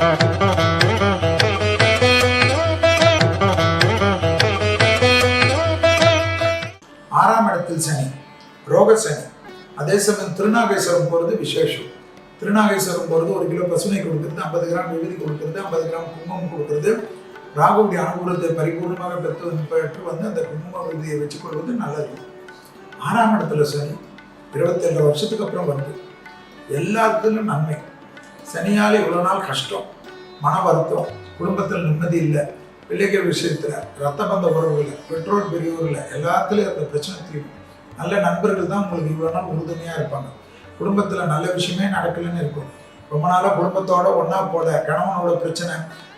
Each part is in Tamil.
ஆறாம் இடத்தில் சனி ரோக சனி. அதே சமயம் திருநாகேஸ்வரம் போகிறது விசேஷம். திருநாகேஸ்வரம் போகிறது ஒரு கிலோ பசுனை கொடுக்குறது ஐம்பது கிராம் விபதி கொடுக்கறது ஐம்பது கிராம் குங்குமம் கொடுக்கறது. ராகுடைய அனுகூலத்தை பரிபூர்ணமாக பெற்று பெற்று வந்து அந்த குங்கும விருதியை வச்சுக்கொள்வது நல்லது. ஆறாம் இடத்துல சனி இருபத்தேழு வருஷத்துக்கு அப்புறம் வருது எல்லாத்துலையும் நன்மை. சனியால் இவ்வளோ நாள் கஷ்டம் மன வருத்தம் குடும்பத்தில் நிம்மதி இல்லை பிள்ளைகள் விஷயத்தில் ரத்த பந்த உறவுகளில் பெற்றோர் பெரியவர்கள் எல்லாத்துலேயும் இருக்கிற பிரச்சனை தீரும். நல்ல நண்பர்கள் தான் உங்களுக்கு இவ்வளோ நாள் உறுதுணையாக இருப்பாங்க. குடும்பத்தில் நல்ல விஷயமே நடக்கலைன்னு இருக்கும். ரொம்ப நாளாக குடும்பத்தோட ஒன்றா போல கணவனோட பிரச்சனை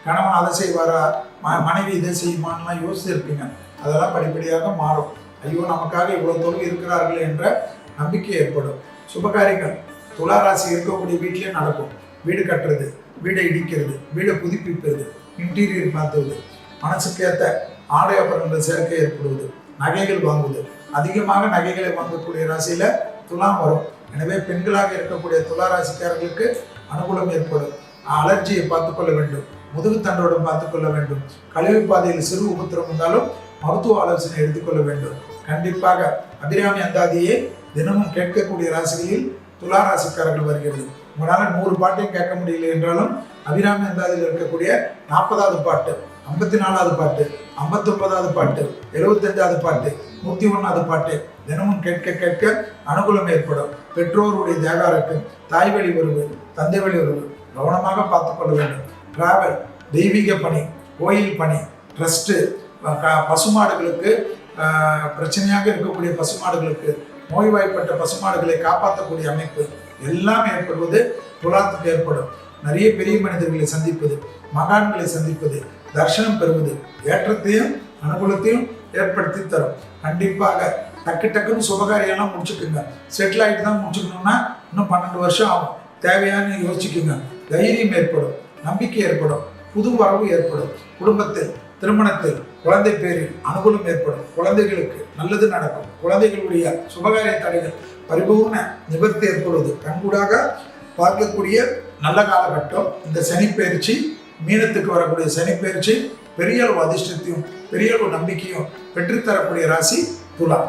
கணவன் அதை செய்வாரா ம மனைவி இதை செய்யுமான்லாம் யோசிச்சிருப்பீங்க. அதெல்லாம் படிப்படியாக மாறும். ஐயோ நமக்காக இவ்வளோ தொழில் இருக்கிறார்கள் என்ற நம்பிக்கை ஏற்படும். சுபகாரியங்கள் துளாராசி இருக்கக்கூடிய வீட்டிலே நடக்கும். வீடு கட்டுறது வீடை இடிக்கிறது வீடை புதுப்பிப்பது இன்டீரியர் மாற்றுவது மனசுக்கேற்ற ஆடை அப்புறங்கள் சேர்க்கை ஏற்படுவது நகைகள் வாங்குவது. அதிகமாக நகைகளை வாங்கக்கூடிய ராசியில துலாம் வரும். எனவே பெண்களாக இருக்கக்கூடிய துலா ராசிக்காரர்களுக்கு அனுகூலம் ஏற்படும். அலர்ஜியை பார்த்துக்கொள்ள வேண்டும். முதுகு பார்த்துக்கொள்ள வேண்டும். கழிவு பாதையில் சிறு உபத்திரம் இருந்தாலும் மருத்துவ ஆலோசனை எடுத்துக்கொள்ள வேண்டும். கண்டிப்பாக அபிராமி அந்தாதியை தினமும் கேட்கக்கூடிய ராசிகளில் துலா ராசிக்காரர்கள் வருகிறது. உங்களால் நூறு பாட்டையும் கேட்க முடியல என்றாலும் அபிராமி அந்தாதியில் இருக்கக்கூடிய நாற்பதாவது பாட்டு ஐம்பத்தி நாலாவது பாட்டு ஐம்பத்தொன்பதாவது பாட்டு எழுபத்தஞ்சாவது பாட்டு நூற்றி ஒன்றாவது பாட்டு தினமும் கேட்க கேட்க அனுகூலம் ஏற்படும். பெற்றோருடைய தேகாரக்கம் தாய் வழி உறவு தந்தை வழி உறவு கவனமாக பார்த்துக்கொள்ள வேண்டும். டிராவல் தெய்வீக பணி கோயில் பணி ட்ரஸ்ட்டு பசுமாடுகளுக்கு பிரச்சனையாக இருக்கக்கூடிய பசுமாடுகளுக்கு நோய்வாய்ப்பட்ட பசுமாடுகளை காப்பாற்றக்கூடிய அமைப்பு எல்லாம் ஏற்படுவது துலாத்துக்கு ஏற்படும். நிறைய பெரிய மனிதர்களை சந்திப்பது மகான்களை சந்திப்பது தர்ஷனம் பெறுவது ஏற்றத்தையும் அனுகூலத்தையும் ஏற்படுத்தி தரும். கண்டிப்பாக டக்கு டக்குன்னு சுபகாரியெல்லாம் முடிச்சுக்குங்க. செட்டில் ஆகிட்டு தான் முடிச்சுக்கணும்னா இன்னும் பன்னெண்டு வருஷம் ஆகும். தேவையான யோசிச்சுக்குங்க. தைரியம் ஏற்படும் நம்பிக்கை ஏற்படும் புது வரவு ஏற்படும். குடும்பத்தில் திருமணத்தில் குழந்தை பேரில் அனுகூலம் ஏற்படும். குழந்தைகளுக்கு நல்லது நடக்கும். குழந்தைகளுடைய சுபகாரிய தடைகள் பரிபூர்ண நிவர்த்தி ஏற்படுவது. கண்கூடாக பார்க்கக்கூடிய நல்ல காலகட்டம் இந்த சனிப்பெயர்ச்சி மீனத்துக்கு வரக்கூடிய சனிப்பயிற்சி பெரிய அளவு அதிர்ஷ்டத்தையும் பெரிய அளவு நம்பிக்கையும் பெற்றுத்தரக்கூடிய ராசி துலா